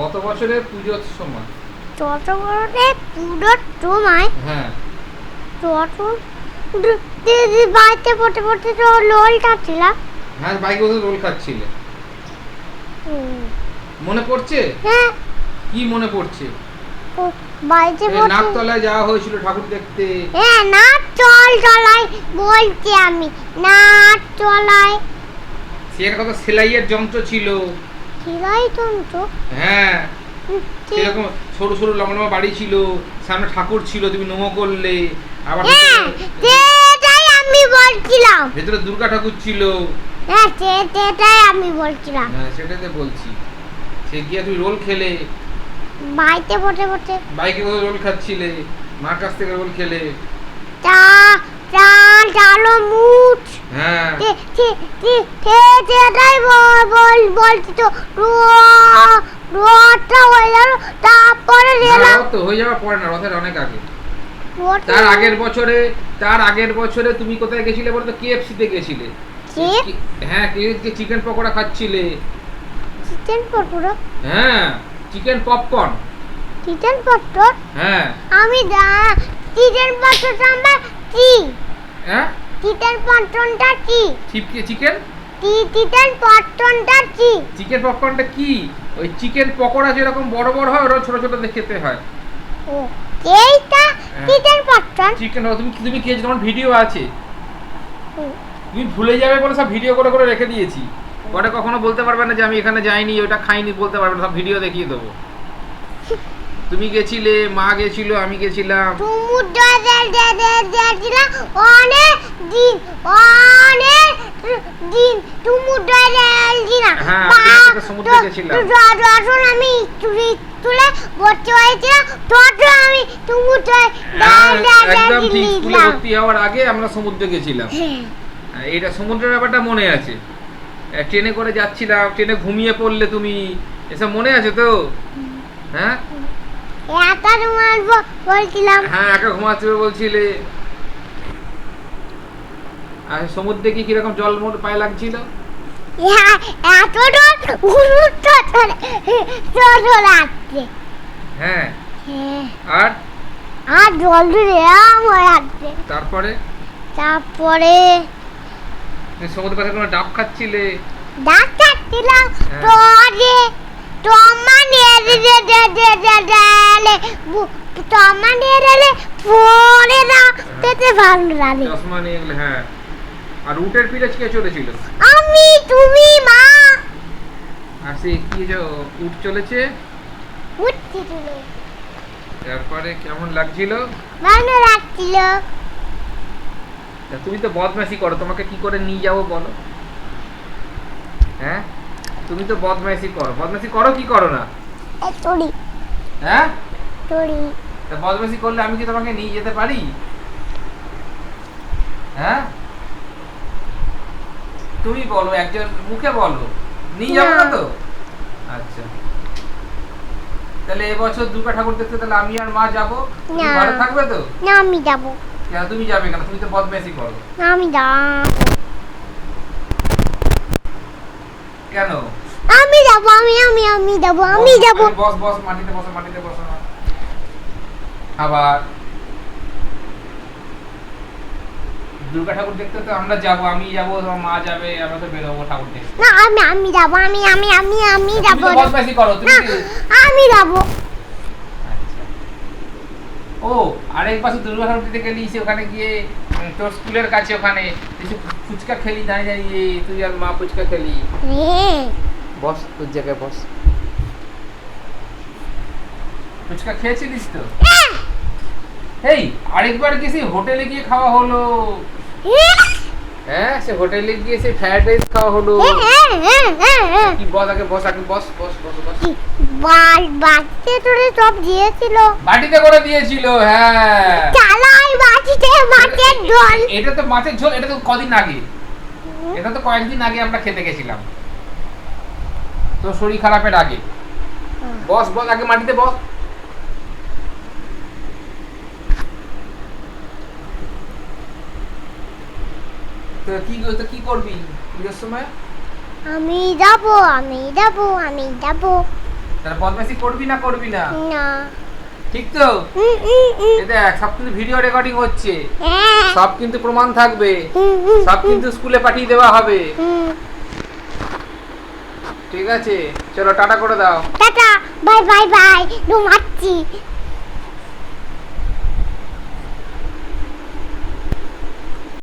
গত বছরের পুজোর সময়। ছোট বড়দের পুরোর সময়? হ্যাঁ। ছোট দিদি বাড়িতে পড়তে পড়তে তো লোল খাচ্ছিলাম। হ্যাঁ বাইকে বসে রোল খাচ্ছিলে। মনে পড়ছে? হ্যাঁ। কি মনে পড়ছে? ও বাড়িতে নাকতলায় যাওয়া হয়েছিল ঠাকুর দেখতে। হ্যাঁ না চল চলাই বলছি আমি না চলাই সেখানে কত সেলাইয়ের যন্ত্র ছিল। তো হ্যাঁ। সেরকম সরু সরু লম্বা লম্বা বাড়ি ছিল সামনে ঠাকুর ছিল তুমি নমো করলে আবার সেটাই আমি বলছিলাম। ভেতরে দুর্গা ঠাকুর ছিল। হ্যাঁ সেটাই আমি বলছিলাম। হ্যাঁ সেটাতে বলছি। সে গিয়ে তুমি রোল খেলে। বাড়িতে পড়তে পড়তে বাইকে করে রোল খাচ্ছিলে মার কাছ থেকে রোল খেলে। চা চা চালো মুঠ। হ্যাঁ। তে- তে- তে- তে- সেটাই বল- বল- বলছি তো রো- রথটা হয়ে গেল তারপরে রেলাম তো হয়ে যাওয়ার পরে না রথের অনেক আগে। তার আগের বছরে তার আগের বছরে তুমি কোথায় গেছিলে বলো তো কেএফসি তে গেছিলে। হ্যাঁ কে চিকেন পকোড়া খাচ্ছিলে? চিকেন পকোড়া? হ্যাঁ চিকেন পপকর্ন চিকেন পকোড়া হ্যাঁ। আমি দা- চিকেন পকোড়া আমার কি? হ্যাঁ? চিকেন পকোড়াটা কি? চিপকে চিকেন? কি- চিকেন পকোড়াটা কি? চিকেন পপকর্নটা কি? ওই চিকেন পকোড়া যেরকম বড় বড় হয় ওরকম ছোট ছোট খেতে হয়। ও এইটা হ্যাঁ। চিকেন পকোড়া চিকেন তুমি তুমি খেয়েছো? তোমার ভিডিও আছে। তুমি ভুলে যাবে বলে সব ভিডিও করে করে রেখে দিয়েছি। পরে কখনো বলতে পারবে না যে আমি এখানে যাইনি ওটা খাইনি বলতে পারবে না সব ভিডিও দেখিয়ে দেবো। তুমি গেছিলে মা গেছিল আমি গেছিলাম। অনেক দিন অনেক দিন হ্যাঁ, আমি সমুদ্রে গেছিলাম। যখন আমি তুলে তুলে ভর্তি হয়েছিলাম তখন আমি সমুদ্র হ্যাঁ, একদম ঠিক স্কুলে ভর্তি হওয়ার আগে আমরা সমুদ্রে গেছিলাম। হ্যাঁ, এইটা সমুদ্রের ব্যাপারটা মনে আছে। ট্রেনে করে যাচ্ছিলাম ট্রেনে ঘুমিয়ে পড়লে তুমি এসব মনে আছে তো? হ্যাঁ? একা তোমার ব- বলছিলাম। হ্যাঁ একা ঘুমাচ্ছি বলছিলে। আর সমুদ্রে কি কীরকম জল মোট পায়ে লাগছিল? হ্যাঁ, এত লাগছে। হ্যাঁ। আর? আর জল তারপরে? তারপরে? সমুদ্রের পাশে কোনো ডাব খাচ্ছিলে? ডাক্তার ছিলাম হ্যাঁ। চশমা আর উটের কে চলেছিল আমি তুমি মা আর সে কি যে উট চলেছে তুমি তারপরে কেমন লাগছিল ভালো লাগছিল তুমি তো বদমাইশি করো তোমাকে কি করে নিয়ে যাব বলো হ্যাঁ তুমি তো বদমাইশি করো। বদমাইশি করো কি করো না? তোরি হ্যাঁ? তোরি তা বদমাইশি করলে আমি কি তোমাকে নিয়ে যেতে পারি? হ্যাঁ? তুমি বলো একজন মুখে বলো। নিয়ে যাব না। তো? আচ্ছা। তাহলে এবছর দুর্গা ঠাকুর দেখতে তাহলে আমি আর মা যাব। ঘরে থাকবে তো? না আমি যাব। কেন তুমি যাবে কেন? তুমি তো বদমাইশি করো। না আমি যাব। কেন? আমি যাব আমি আমি আমি যাব আমি যাব। বস বস মাটিতে বসো মাটিতে বসো না। আবার দুর্গা ঠাকুর দেখতে তো আমরা যাব আমি যাব তোমার মা যাবে আমরা তো বেরোবো ঠাকুর দেখতে। না আমি আমি যাব আমি আমি আমি আমি যাব বদমাইশি করো তুমি আমি যাব। আচ্ছা। ও আরেক পাশে দুর্গা ঠাকুর দিতে গেলি সে ওখানে গিয়ে তোর স্কুলের কাছে ওখানে কিছু ফুচকা খেলি দাঁড়িয়ে দাঁড়িয়ে তুই আর মা ফুচকা খেলি। বস তোর জায়গায় বস। ফুচকা খেয়েছিলিস তো? এই আরেকবার কি সেই হোটেলে গিয়ে খাওয়া হলো। হ্যাঁ, সে হোটেলে গিয়ে সেই ফ্রাইড রাইস খাওয়া হলো। কি বস আগে বস আগে বস বস বস বস। বাল বাচ্চা তোরে সব দিয়েছিল। বাটিতে করে দিয়েছিল হ্যাঁ। চালাই বাটিতে মাছের জল এটা তো মাছের ঝোল এটা তো কদিন আগে। এটা তো কয়েকদিন আগে আমরা খেতে গেছিলাম। তো শরীর খারাপের আগে। বস বস আগে মাটিতে বস। তো কি তো কি করবি পুজোর সময়? আমি যাব আমি যাব আমি যাব। তাহলে বদমাইশি করবি না করবি না? না। ঠিক তো? দেখ সব কিন্তু ভিডিও রেকর্ডিং হচ্ছে। হ্যাঁ, সব কিন্তু প্রমাণ থাকবে। সব কিন্তু স্কুলে পাঠিয়ে দেওয়া হবে। ঠিক আছে? চলো টাটা করে দাও। Tata bye bye bye. ঘুমাচ্ছি